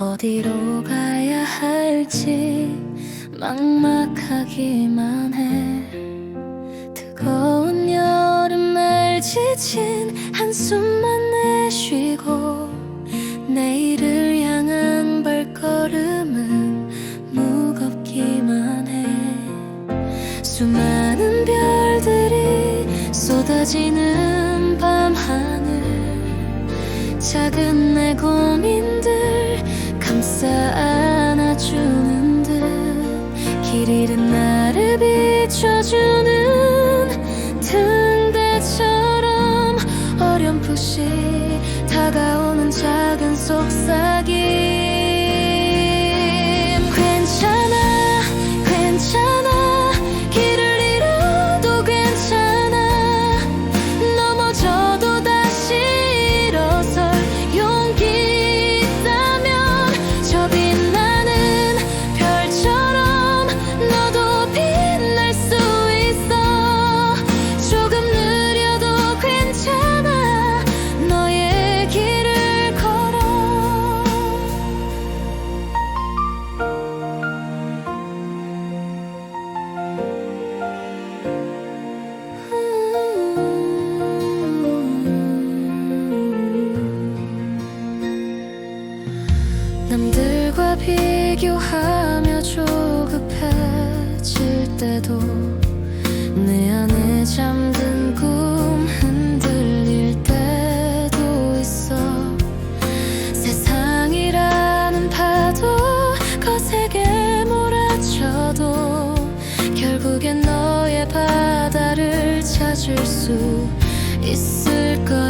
어디로 가야 할지 막막하기만 해. 뜨거운 여름날 지친 한숨만 내쉬고 내일을 향한 발걸음은 무겁기만 해. 수많은 별들이 쏟아지는 밤하늘 작은 내 고민들 감싸 안아주는 듯 길 잃은 나를 비춰주는 등대처럼 어렴풋이 다가오는 작은 속삭임 남들과 비교하며 조급해질 때도 내 안에 잠든 꿈 흔들릴 때도 있어. 세상이라는 파도 거세게 몰아쳐도 결국엔 너의 바다를 찾을 수 있을 거야